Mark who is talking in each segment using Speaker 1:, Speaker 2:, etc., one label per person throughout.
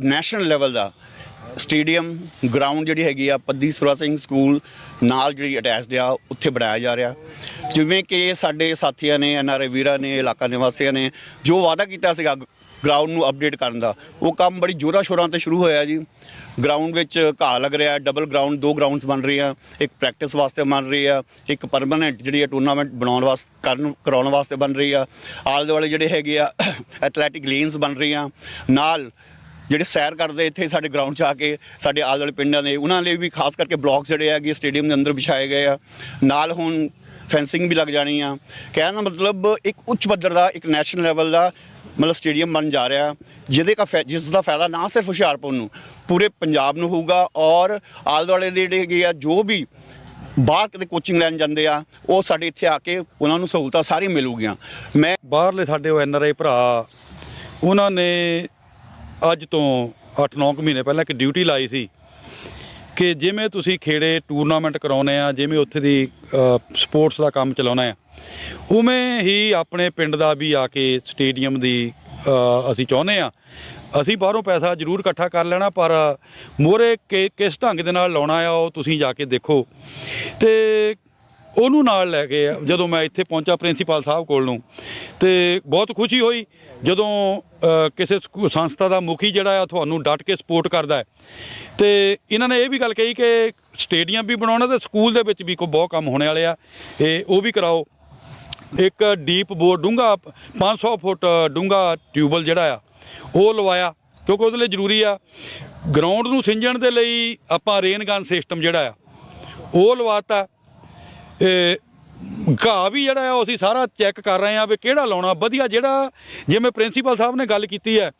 Speaker 1: National level ਦਾ stadium ground ਜਿਹੜੀ ਹੈਗੀ ਆ, ਪੱਦੀ ਸੁਰਾ ਸਿੰਘ ਸਕੂਲ ਨਾਲ ਜਿਹੜੀ ਅਟੈਚਡ ਆ, ਉੱਥੇ ਬਣਾਇਆ ਜਾ ਰਿਹਾ। ਜਿਵੇਂ ਕਿ ਸਾਡੇ ਸਾਥੀਆਂ ਨੇ ਐਨਆਰਆਈ ਵੀਰਾਂ ਨੇ, ਇਲਾਕਾ ਨਿਵਾਸੀਆਂ ਨੇ, ਜੋ ਵਾਅਦਾ ਕੀਤਾ ਸੀਗਾ ਗਰਾਊਂਡ ਨੂੰ ਅਪਡੇਟ ਕਰਨ ਦਾ, ਉਹ ਕੰਮ ਬੜੀ ਜ਼ੋਰਾਂ ਸ਼ੋਰਾਂ ਤੇ ਸ਼ੁਰੂ ਹੋਇਆ ਜੀ। ਗਰਾਊਂਡ ਵਿੱਚ ਘਾਹ ਲੱਗ ਰਿਹਾ ਡਬਲ ਗਰਾਊਂਡ ਦੋ ਗਰਾਊਂਡਸ ਬਣ ਰਹੀਆਂ, ਇੱਕ ਪ੍ਰੈਕਟਿਸ ਵਾਸਤੇ ਬਣ ਰਹੀ ਆ, ਇੱਕ ਪਰਮਨੈਂਟ ਜਿਹੜੀ ਹੈ ਟੂਰਨਾਮੈਂਟ ਬਣਾਉਣ ਵਾਸਤੇ ਕਰਨ, ਕਰਾਉਣ ਵਾਸਤੇ ਬਣ ਰਹੀ ਆ। ਆਲੇ ਦੁਆਲੇ ਜਿਹੜੇ ਹੈਗੇ ਆ ਐਥਲੈਟਿਕ ਲੇਨਸ ਬਣ ਰਹੀਆਂ, ਨਾਲ ਜਿਹੜੇ ਸੈਰ ਕਰਦੇ ਇੱਥੇ ਸਾਡੇ ਗਰਾਊਂਡ 'ਚ ਆ ਕੇ, ਸਾਡੇ ਆਲੇ ਦੁਆਲੇ ਪਿੰਡਾਂ ਦੇ, ਉਹਨਾਂ ਲਈ ਵੀ ਖਾਸ ਕਰਕੇ ਬਲਾਕ ਜਿਹੜੇ ਹੈਗੇ ਸਟੇਡੀਅਮ ਦੇ ਅੰਦਰ ਵਿਛਾਏ ਗਏ ਆ। ਨਾਲ ਹੁਣ ਫੈਂਸਿੰਗ ਵੀ ਲੱਗ ਜਾਣੀ ਆ। ਕਹਿਣ ਦਾ ਮਤਲਬ ਇੱਕ ਉੱਚ ਪੱਧਰ ਦਾ, ਇੱਕ ਨੈਸ਼ਨਲ ਲੈਵਲ ਦਾ ਮਤਲਬ ਸਟੇਡੀਅਮ ਬਣ ਜਾ ਰਿਹਾ। ਜਿਹਦੇ ਦਾ ਫਾਇ- ਜਿਸ ਦਾ ਫਾਇਦਾ ਨਾ ਸਿਰਫ ਹੁਸ਼ਿਆਰਪੁਰ ਨੂੰ, ਪੂਰੇ ਪੰਜਾਬ ਨੂੰ ਹੋਊਗਾ ਔਰ ਆਲੇ ਦੁਆਲੇ ਦੇ ਜਿਹੜੇ ਹੈਗੇ ਆ, ਜੋ ਵੀ ਬਾਹਰ ਕਿਤੇ ਕੋਚਿੰਗ ਲੈਣ ਜਾਂਦੇ ਆ, ਉਹ ਸਾਡੇ ਇੱਥੇ ਆ ਕੇ ਉਹਨਾਂ ਨੂੰ ਸਹੂਲਤਾਂ ਸਾਰੀਆਂ ਮਿਲੂਗੀਆਂ। ਮੈਂ
Speaker 2: ਬਾਹਰਲੇ ਸਾਡੇ ਉਹ ਐਨਆਰਆਈ ਭਰਾ, ਉਹਨਾਂ ਨੇ ਅੱਜ ਤੋਂ 8-9 ਮਹੀਨੇ ਪਹਿਲਾਂ ਇੱਕ ਡਿਊਟੀ ਲਾਈ ਸੀ ਕਿ ਜਿਵੇਂ ਤੁਸੀਂ ਖੇੜੇ ਟੂਰਨਾਮੈਂਟ ਕਰਾਉਨੇ ਆ, ਜਿਵੇਂ ਉੱਥੇ ਦੀ ਸਪੋਰਟਸ ਦਾ ਕੰਮ ਚਲਾਉਣਾ ਆ, ਉਵੇਂ ਹੀ ਆਪਣੇ ਪਿੰਡ ਦਾ ਵੀ ਆ ਕੇ ਸਟੇਡੀਅਮ ਦੀ ਅਸੀਂ ਚਾਹੁੰਦੇ ਆ। ਅਸੀਂ ਬਾਹਰੋਂ ਪੈਸਾ ਜ਼ਰੂਰ ਇਕੱਠਾ ਕਰ ਲੈਣਾ, ਪਰ ਮੋਰੇ ਕਿਸ ਢੰਗ ਦੇ ਨਾਲ ਲਾਉਣਾ ਆ, ਉਹ ਤੁਸੀਂ ਜਾ ਕੇ ਦੇਖੋ। ਤੇ ਉਹਨੂੰ ਨਾਲ ਲੈ ਕੇ ਜਦੋਂ ਮੈਂ ਇੱਥੇ ਪਹੁੰਚਾ ਪ੍ਰਿੰਸੀਪਲ ਸਾਹਿਬ ਕੋਲ ਨੂੰ, ਤੇ ਬਹੁਤ ਖੁਸ਼ੀ ਹੋਈ ਜਦੋਂ ਕਿਸੇ ਸਕੂ- ਸੰਸਥਾ ਦਾ ਮੁਖੀ ਜਿਹੜਾ ਆ ਤੁਹਾਨੂੰ ਡਟ ਕੇ ਸਪੋਰਟ ਕਰਦਾ ਹੈ। ਤੇ ਇਹਨਾਂ ਨੇ ਇਹ ਵੀ ਗੱਲ ਕਹੀ ਕਿ ਸਟੇਡੀਅਮ ਵੀ ਬਣਾਉਣਾ ਤੇ ਸਕੂਲ ਦੇ ਵਿੱਚ ਵੀ ਕੋਈ ਬਹੁਤ ਕੰਮ ਹੋਣੇ ਵਾਲੇ ਆ, ਇਹ, ਉਹ ਵੀ ਕਰਾਓ। ਇੱਕ ਡੀਪ ਬੋਰ ਡੂੰਗਾ 500 ਫੁੱਟ ਡੂੰਗਾ ਟਿਊਬਲ ਜਿਹੜਾ ਆ, ਉਹ ਲਵਾਇਆ, ਕਿਉਂਕਿ ਉਹਦੇ ਲਈ ਜ਼ਰੂਰੀ ਆ। ਗਰਾਊਂਡ ਨੂੰ ਸਿੰਜਣ ਦੇ ਲਈ ਆਪਾਂ ਰੇਨ ਗਨ ਸਿਸਟਮ ਜਿਹੜਾ ਆ, ਉਹ ਲਵਾਤਾ। ਇਹ ਘਾਹ ਵੀ ਜਿਹੜਾ ਆ, ਉਹ ਅਸੀਂ ਸਾਰਾ ਚੈੱਕ ਕਰ ਰਹੇ ਹਾਂ ਵੀ ਕਿਹੜਾ ਲਾਉਣਾ। ਵਧੀਆ ਜਿਹੜਾ ਜਿਵੇਂ ਪ੍ਰਿੰਸੀਪਲ ਸਾਹਿਬ ਨੇ ਗੱਲ ਕੀਤੀ ਹੈ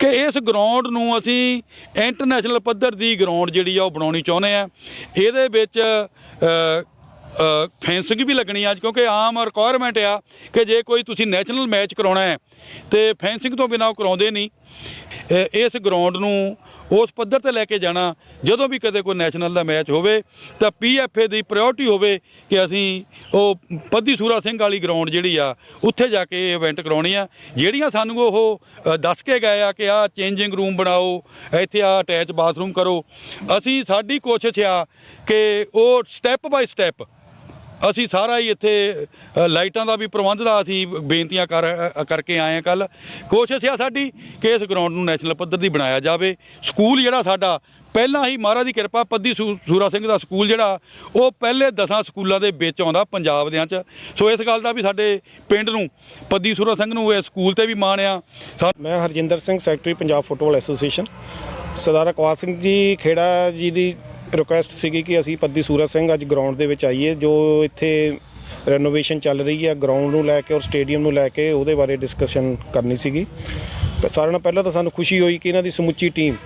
Speaker 2: ਕਿ ਇਸ ਗਰਾਊਂਡ ਨੂੰ ਅਸੀਂ ਇੰਟਰਨੈਸ਼ਨਲ ਪੱਧਰ ਦੀ ਗਰਾਊਂਡ ਜਿਹੜੀ ਆ, ਉਹ ਬਣਾਉਣੀ ਚਾਹੁੰਦੇ ਆ ਇਹਦੇ ਵਿੱਚ ਫੈਂਸਿੰਗ ਵੀ ਲੱਗਣੀ ਆ, ਕਿਉਂਕਿ ਆਮ ਰਿਕੁਆਇਰਮੈਂਟ ਆ ਕਿ ਜੇ ਕੋਈ ਤੁਸੀਂ ਨੈਸ਼ਨਲ ਮੈਚ ਕਰਾਉਣਾ ਹੈ, ਤੇ ਫੈਂਸਿੰਗ ਤੋਂ ਬਿਨਾਂ ਉਹ ਕਰਾਉਂਦੇ ਨਹੀਂ। ਇਸ ਗਰਾਊਂਡ ਨੂੰ ਉਸ ਪੱਧਰ ਤੇ ਲੈ ਕੇ ਜਾਣਾ, ਜਦੋਂ ਵੀ ਕਦੇ ਕੋਈ ਨੈਸ਼ਨਲ ਦਾ ਮੈਚ ਹੋਵੇ, ਤਾਂ ਪੀਐਫਏ ਦੀ ਪ੍ਰਾਇੋਰਟੀ ਹੋਵੇ ਕਿ ਅਸੀਂ ਉਹ ਪੱਦੀ ਸੂਰਾ ਸਿੰਘ ਵਾਲੀ ਗਰਾਊਂਡ ਜਿਹੜੀ ਆ, ਉੱਥੇ ਜਾ ਕੇ ਇਹ ਇਵੈਂਟ ਕਰਾਉਣੀ ਆ। ਜਿਹੜੀਆਂ ਸਾਨੂੰ ਉਹ ਦੱਸ ਕੇ ਗਏ ਆ ਕਿ ਆ ਚੇਂਜਿੰਗ ਰੂਮ ਬਣਾਓ, ਇੱਥੇ ਆ ਅਟੈਚ ਬਾਥਰੂਮ ਕਰੋ। ਅਸੀਂ ਸਾਡੀ ਕੋਸ਼ਿਸ਼ ਆ ਕਿ ਉਹ ਸਟੈਪ ਬਾਈ ਸਟੈਪ ਅਸੀਂ ਸਾਰਾ ਹੀ ਇੱਥੇ ਅ, ਲਾਈਟਾਂ ਦਾ ਵੀ ਪ੍ਰਬੰਧ ਦਾ ਅਸੀਂ ਬੇਨਤੀਆਂ ਕਰ ਅ, ਕਰਕੇ ਆਏ ਹਾਂ ਕੱਲ ਕੋਸ਼ਿਸ਼ ਆ ਸਾਡੀ ਕਿ ਇਸ ਗਰਾਊਂਡ ਨੂੰ ਨੈਸ਼ਨਲ ਪੱਧਰ ਦੀ ਬਣਾਇਆ ਜਾਵੇ। ਸਕੂਲ ਜਿਹੜਾ ਸਾਡਾ ਪਹਿਲਾਂ ਹੀ ਮਹਾਰਾਜ ਦੀ ਕਿਰਪਾ ਪੱਦੀ ਸੂ- ਸੂਰਾ ਸਿੰਘ ਦਾ ਸਕੂਲ ਜਿਹੜਾ ਉਹ ਪਹਿਲੇ 10 ਸਕੂਲਾਂ ਦੇ ਵਿੱਚ ਆਉਂਦਾ ਪੰਜਾਬ ਦਿਆਂ ਚ। ਸੋ ਇਸ ਗੱਲ ਦਾ ਵੀ ਸਾਡੇ ਪਿੰਡ ਨੂੰ ਪੱਦੀ ਸੂਰਾ ਸਿੰਘ ਨੂੰ ਇਹ ਸਕੂਲ ਤੇ ਵੀ ਮਾਣ ਆ ਸਾ-
Speaker 3: ਮੈਂ Harjinder Singh secretary Punjab football association Sardar Akwal Singh ji Khera ji ਦੀ ਰਿਕੁਐਸਟ ਸੀਗੀ ਕਿ ਅਸੀਂ ਪੱਦੀ ਸੂਰਜ ਸਿੰਘ ਅੱਜ ਗਰਾਊਂਡ ਦੇ ਵਿੱਚ ਆਈਏ, ਜੋ ਇੱਥੇ ਰੈਨੋਵੇਸ਼ਨ ਚੱਲ ਰਹੀ ਹੈ ਗਰਾਊਂਡ ਨੂੰ ਲੈ ਕੇ ਔਰ ਸਟੇਡੀਅਮ ਨੂੰ ਲੈ ਕੇ ਉਹਦੇ ਬਾਰੇ ਡਿਸਕਸ਼ਨ ਕਰਨੀ ਸੀਗੀ। ਸਾਰਿਆਂ ਨਾਲ ਪਹਿਲਾਂ ਤਾਂ ਸਾਨੂੰ ਖੁਸ਼ੀ ਹੋਈ ਕਿ ਇਹਨਾਂ ਦੀ ਸਮੁੱਚੀ ਟੀਮ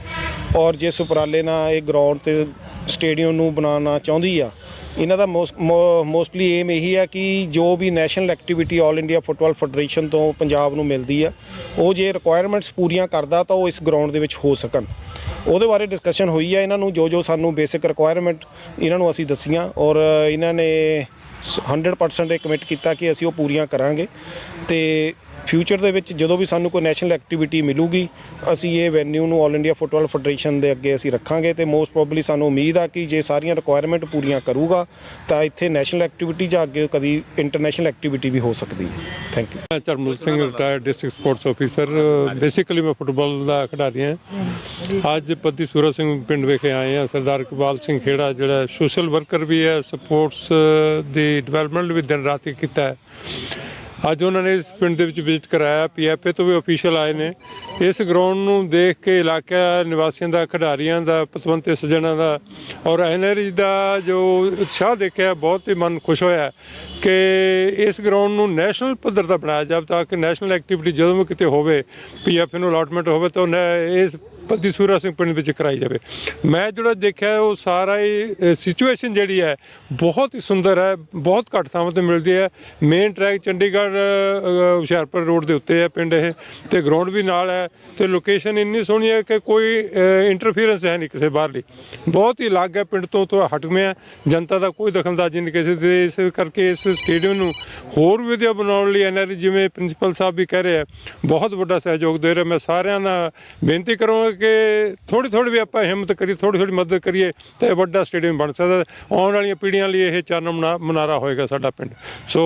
Speaker 3: ਔਰ ਜਿਸ ਉਪਰਾਲੇ ਨਾਲ ਇਹ ਗਰਾਊਂਡ ਤੇ ਸਟੇਡੀਅਮ ਨੂੰ ਬਣਾਉਣਾ ਚਾਹੁੰਦੀ ਆ, ਇਹਨਾਂ ਦਾ ਮੋਸਟਲੀ ਏਮ ਇਹੀ ਆ ਕਿ ਜੋ ਵੀ national activity 올 India football federation ਤੋਂ ਪੰਜਾਬ ਨੂੰ ਮਿਲਦੀ ਆ, ਉਹ ਜੇ ਰਿਕੁਆਇਰਮੈਂਟਸ ਪੂਰੀਆਂ ਕਰਦਾ ਤਾਂ ਉਹ ਇਸ ਗਰਾਊਂਡ ਦੇ ਵਿੱਚ ਹੋ ਸਕਣ। ਉਹਦੇ ਬਾਰੇ ਡਿਸਕਸ਼ਨ ਹੋਈ ਹੈ ਇਹਨਾਂ ਨੂੰ, ਜੋ ਜੋ ਸਾਨੂੰ ਬੇਸਿਕ ਰਿਕੁਆਇਰਮੈਂਟ ਇਹਨਾਂ ਨੂੰ ਅਸੀਂ ਦੱਸੀਆਂ ਔਰ ਇਹਨਾਂ ਨੇ ਸ- 100% ਇਹ ਕਮਿਟ ਕੀਤਾ ਕਿ ਅਸੀਂ ਉਹ ਪੂਰੀਆਂ ਕਰਾਂਗੇ ਤੇ ਫਿਊਚਰ ਦੇ ਵਿੱਚ ਜਦੋਂ ਵੀ ਸਾਨੂੰ ਕੋਈ ਨੈਸ਼ਨਲ ਐਕਟੀਵਿਟੀ ਮਿਲੂਗੀ, ਅਸੀਂ ਇਹ ਵੈਨਿਊ ਨੂੰ ਆਲ ਇੰਡੀਆ ਫੁੱਟਬਾਲ ਫੈਡਰੇਸ਼ਨ ਦੇ ਅੱਗੇ ਅਸੀਂ ਰੱਖਾਂਗੇ ਤੇ ਮੋਸਟ ਪ੍ਰੋਬਬਲੀ ਸਾਨੂੰ ਉਮੀਦ ਆ ਕਿ ਜੇ ਸਾਰੀਆਂ ਰਿਕੁਆਇਰਮੈਂਟ ਪੂਰੀਆਂ ਕਰੂਗਾ, ਤਾਂ ਇੱਥੇ ਨੈਸ਼ਨਲ ਐਕਟੀਵਿਟੀ ਜਾਂ ਅੱਗੇ ਕਦੀ ਇੰਟਰਨੈਸ਼ਨਲ ਐਕਟੀਵਿਟੀ ਵੀ ਹੋ ਸਕਦੀ ਹੈ। ਥੈਂਕ ਯੂ
Speaker 4: ਮੈਂ Charmal Singh retired district sports officer basically ਮੈਂ ਫੁੱਟਬਾਲ ਦਾ ਖਿਡਾਰੀ ਹਾਂ। ਅੱਜ ਪੱਦੀ ਸੂਰਜ ਸਿੰਘ ਪਿੰਡ ਵਿਖੇ ਆਏ ਹਾਂ, ਸਰਦਾਰ ਇਕਬਾਲ ਸਿੰਘ ਖੇੜਾ, ਜਿਹੜਾ ਸੋਸ਼ਲ ਵਰਕਰ ਵੀ ਹੈ ਸਪੋਰਟਸ ਦੀ ਡਿਵੈਲਪਮੈਂਟ ਵੀ ਦਿਨ ਰਾਤ ਹੀ ਕੀਤਾ ਹੈ। ਅੱਜ ਉਹਨਾਂ ਨੇ ਇਸ ਪਿੰਡ ਦੇ ਵਿੱਚ ਵਿਜ਼ਿਟ ਕਰਾਇਆ, ਪੀਐਫਏ ਤੋਂ ਵੀ ਅਫੀਸ਼ੀਅਲ ਆਏ ਨੇ। ਇਸ ਗਰਾਊਂਡ ਨੂੰ ਦੇਖ ਕੇ ਇਲਾਕਾ ਨਿਵਾਸੀਆਂ ਦਾ, ਖਿਡਾਰੀਆਂ ਦਾ ਪਤਵੰਤੇ ਸੱਜਣਾਂ ਦਾ ਔਰ ਐਨਆਰਜੀ ਦਾ ਜੋ ਉਤਸ਼ਾਹ ਦੇਖਿਆ, ਬਹੁਤ ਹੀ ਮਨ ਖੁਸ਼ ਹੋਇਆ ਕਿ ਇਸ ਗਰਾਊਂਡ ਨੂੰ ਨੈਸ਼ਨਲ ਪੱਧਰ ਦਾ ਬਣਾਇਆ ਜਾਵੇ ਤਾਂ ਕਿ ਨੈਸ਼ਨਲ ਐਕਟੀਵਿਟੀ ਜਦੋਂ ਵੀ ਕਿਤੇ ਹੋਵੇ, ਪੀਐਫਏ ਨੂੰ ਅਲਾਟਮੈਂਟ ਹੋਵੇ ਤਾਂ ਉਹਨੇ ਇਸ ਪੱਦੀ ਸੂਰਾ ਸਿੰਘ ਪਿੰਡ ਵਿੱਚ ਕਰਾਈ ਜਾਵੇ। ਮੈਂ ਜਿਹੜਾ ਦੇਖਿਆ, ਉਹ ਸਾਰਾ ਹੀ ਸਿਚੁਏਸ਼ਨ ਜਿਹੜੀ ਹੈ, ਬਹੁਤ ਹੀ ਸੁੰਦਰ ਹੈ, ਬਹੁਤ ਘੱਟ ਥਾਵਾਂ ਤੇ ਮਿਲਦੀ ਹੈ। Main track Chandigarh Hoshiarpur road ਦੇ ਉੱਤੇ ਹੈ ਪਿੰਡ ਇਹ, ਤੇ ਗਰਾਊਂਡ ਵੀ ਨਾਲ ਹੈ, ਤੇ ਲੋਕੇਸ਼ਨ ਇੰਨੀ ਸੋਹਣੀ ਹੈ ਕਿ ਕੋਈ ਇੰਟਰਫੀਰੈਂਸ ਹੈ ਨਹੀਂ ਕਿਸੇ ਬਾਹਰਲੀ। ਬਹੁਤ ਹੀ ਅਲੱਗ ਹੈ, ਪਿੰਡ ਤੋਂ ਤੋਂ ਹਟਵੇਂ ਹੈ। ਜਨਤਾ ਦਾ ਕੋਈ ਦਖਲਅੰਦਾਜ਼ੀ ਨਹੀਂ ਕਿਸੇ ਦੇ, ਇਸ ਕਰਕੇ ਇਸ ਸਟੇਡੀਅਮ ਨੂੰ ਹੋਰ ਵੀ ਵਧੀਆ ਬਣਾਉਣ ਲਈ ਐਨਆਰ ਜਿਵੇਂ ਪ੍ਰਿੰਸੀਪਲ ਸਾਹਿਬ ਵੀ ਕਹਿ ਰਹੇ ਆ ਬਹੁਤ ਵੱਡਾ ਸਹਿਯੋਗ ਦੇ ਰਹੇ। ਮੈਂ ਸਾਰਿਆਂ ਦਾ ਬੇਨਤੀ ਕਰਾਂਗਾ ਕਰਕੇ ਥੋੜੀ ਥੋੜੀ ਵੀ ਆਪਾਂ ਹਿੰਮਤ ਕਰੀਏ ਥੋੜੀ ਥੋੜੀ ਮਦਦ ਕਰੀਏ ਤੇ ਇਹ ਵੱਡਾ ਸਟੇਡੀਅਮ ਬਣ ਸਕਦਾ। ਆਉਣ ਵਾਲੀਆਂ ਪੀੜ੍ਹੀਆਂ ਲਈ ਇਹ ਚਾਨਣ ਮਨਾ- ਮਨਾਰਾ ਹੋਏਗਾ ਸਾਡਾ ਪਿੰਡ। ਸੋ